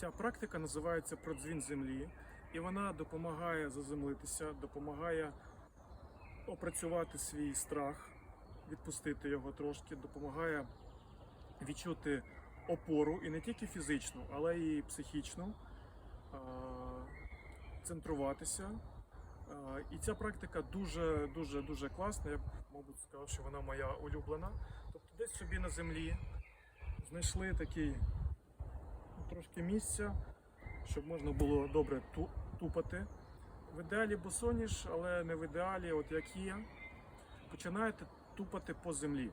Ця практика називається продзвін землі, і вона допомагає заземлитися, допомагає опрацювати свій страх, відпустити його трошки, допомагає відчути опору і не тільки фізичну, але й психічну, центруватися. І ця практика дуже дуже дуже класна. Я б, мабуть, сказав, що вона моя улюблена. Тобто, десь собі на землі знайшли такий трошки місця, щоб можна було добре тупати. В ідеалі босоніж, але не в ідеалі, от як є. Починаєте тупати по землі.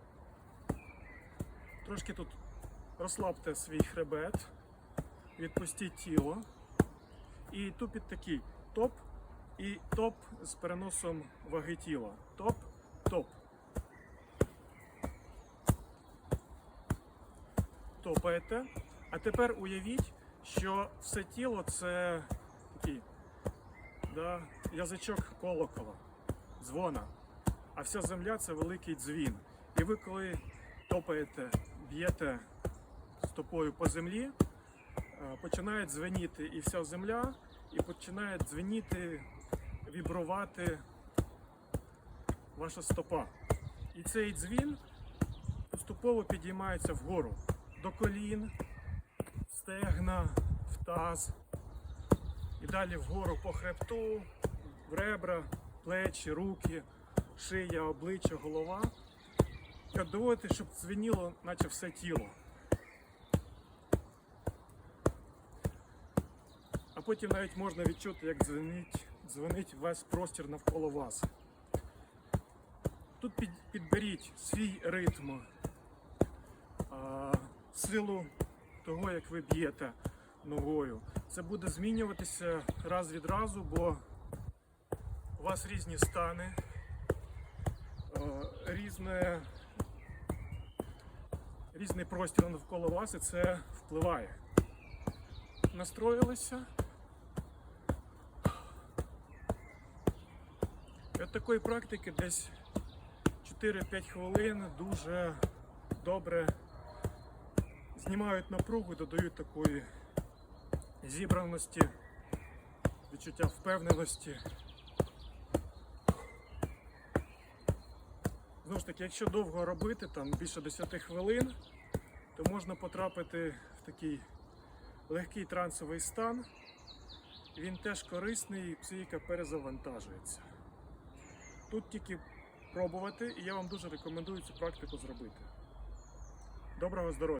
Трошки тут розслабте свій хребет, відпустіть тіло. І тупіть такий топ і топ з переносом ваги тіла. Топ, топ. Топаєте. А тепер уявіть, що все тіло це такий да, язичок колокола, дзвона. А вся земля це великий дзвін. І ви коли топаєте, б'єте стопою по землі, е, починає дзвеніти і вся земля, і починає дзвеніти, вібрувати ваша стопа. І цей дзвін поступово підіймається вгору до колін, стегна, в таз. І далі вгору по хребту, в ребра, плечі, руки, шия, обличчя, голова. Доводити, щоб дзвеніло, наче все тіло. А потім навіть можна відчути, як дзвенить, дзвенить весь простір навколо вас. Тут під, підберіть свій ритм, силу того, як ви б'єте ногою. Це буде змінюватися раз від разу, бо у вас різні стани, е, різне, різний простір навколо вас, і це впливає. Настроїлися. От такої практики десь 4-5 хвилин дуже добре знімають напругу, додають такої зібраності, відчуття впевненості. Знову ж таки, якщо довго робити, там більше 10 хвилин, то можна потрапити в такий легкий трансовий стан. Він теж корисний, і психіка перезавантажується. Тут тільки пробувати, і я вам дуже рекомендую цю практику зробити. Доброго здоров'я!